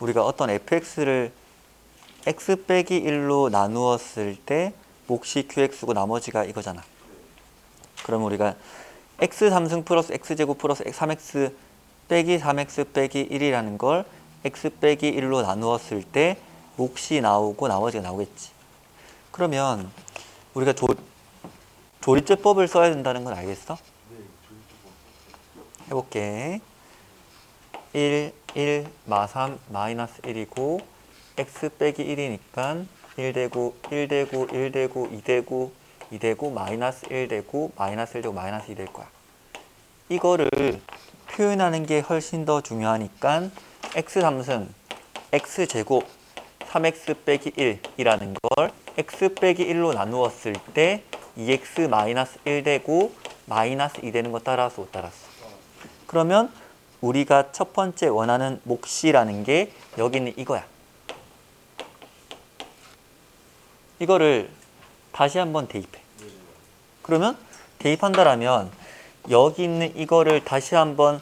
우리가 어떤 fx를 x 빼기 1로 나누었을 때 몫이 qx고 나머지가 이거잖아. 그럼 우리가 x 3승 플러스 x 제곱 플러스 3x 빼기 3x 빼기 1이라는 걸 x 빼기 1로 나누었을 때 몫이 나오고 나머지가 나오겠지. 그러면 우리가 조, 조립제법을 써야 된다는 건 알겠어? 해볼게. 1, 1, 마 3, 마이너스 1이고 x 빼기 1이니까 1 되고 1 되고 1 되고 2 되고 2 되고 마이너스 1 되고 마이너스 1 되고 마이너스 2 될 거야. 이거를 표현하는 게 훨씬 더 중요하니까 x 3승 x 제곱 3x 빼기 1이라는 걸 x 빼기 1로 나누었을 때 2x 마이너스 1 되고 마이너스 2 되는 거 따라서 못 따랐어. 그러면 우리가 첫 번째 원하는 몫이라는 게 여기 있는 이거야. 이거를 다시 한번 대입해. 그러면 대입한다라면 여기 있는 이거를 다시 한번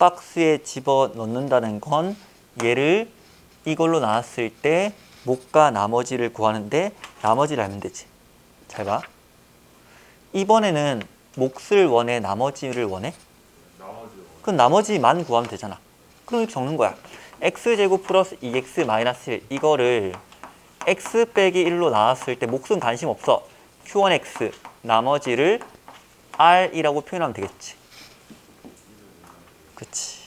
박스에 집어 넣는다는 건 얘를 이걸로 나왔을 때 목과 나머지를 구하는데 나머지를 알면 되지. 잘 봐. 이번에는 몫을 원해, 나머지를 원해? 그럼 나머지만 구하면 되잖아. 그럼 이렇게 적는 거야. x제곱 플러스 2x 마이너스 1 이거를 x 빼기 1로 나왔을 때 몫은 관심 없어. q1x 나머지를 r이라고 표현하면 되겠지. 그치.